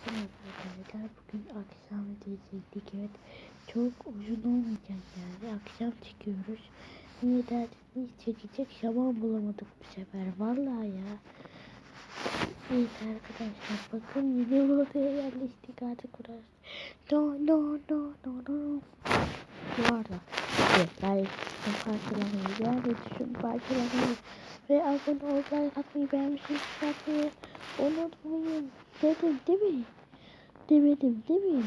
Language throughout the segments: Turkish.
Arkadaşlar bugün akşam diyecektik. Evet çok uzun olmayacak yani. Akşam çıkıyoruz niye dersiniz çekecek şaman bulamadık bu sefer. Vallahi ya. Evet arkadaşlar bakın yeni odaya yerleştik artık burası. No no no no no. Bu arada evet like parçalamayı beğenmeyi düşün parçalamayı ve abone olmayı atmayı beğenmişsiniz atmayı unutmayın dedim değil mi? Demedim değil mi?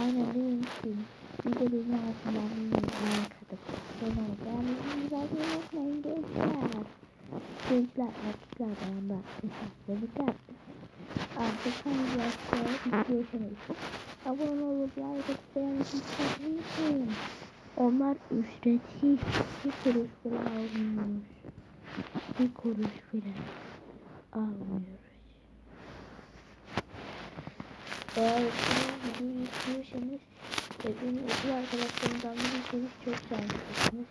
Aynen demiştim. Bir de benim ağzımdan like atıp abone ol beğenmeyi beğenmeyi unutmayın gençler. Gençler erkekler bayanlar hesaplarını Artık hangi yaşta izliyorsanız abone olup like atıp beğenmeyi unutmayın. Onlar ücretsiz bir kuruş bile almıyormuş. Bir kuruş bile almıyoruz. Eğer bu videoyu izliyorsanız ve benim okul arkadaşlarımdan biriyseniz çok şanslısınız.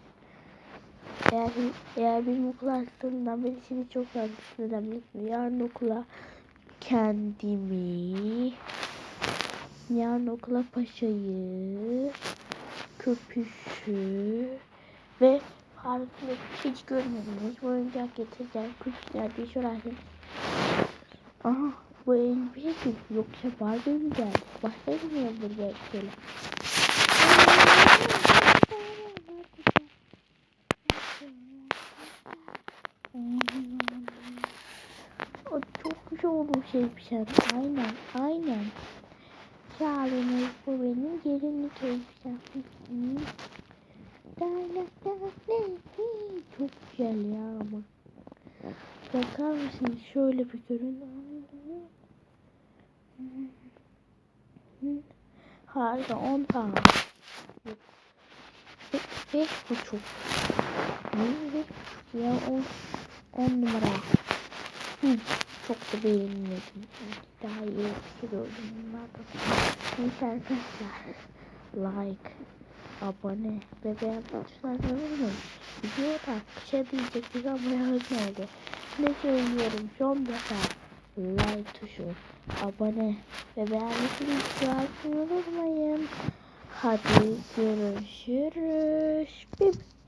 Eğer, eğer benim okul arkadaşlarımdan biriyseniz çok şanslısınız. Neden biliyorsunuz? Yarın okula kendimi, yarın okula paşayı, köpüşü ve farklı hiç görmediğiniz oyuncak getireceğim. Küçükler bir sorarsanız. Aha bu elbise kim? Yoksa Barbie mi geldi? Başka mı ya burada böyle? O çok güzel olmuş elbisem. Aynen, aynen. Şalımız bu benim gelinlik elbisem. Çok güzel ya ama. Bakar mısınız? Şöyle bir görün. Harika 10 tane. Beş buçuk. Ne buçuk ya? 10 10 numara. Hı, çok da beğenmedim. Daha iyi bir şey gördüm. Neyse arkadaşlar. Like, abone ve beğen tuşlarını unutmayın. Videoda şey diyecektik ama yazmadı. Ne söylüyorum son defa. Like tuşu, abone ve beğenmeyi unutmayın. Hadi görüşürüz. Bip.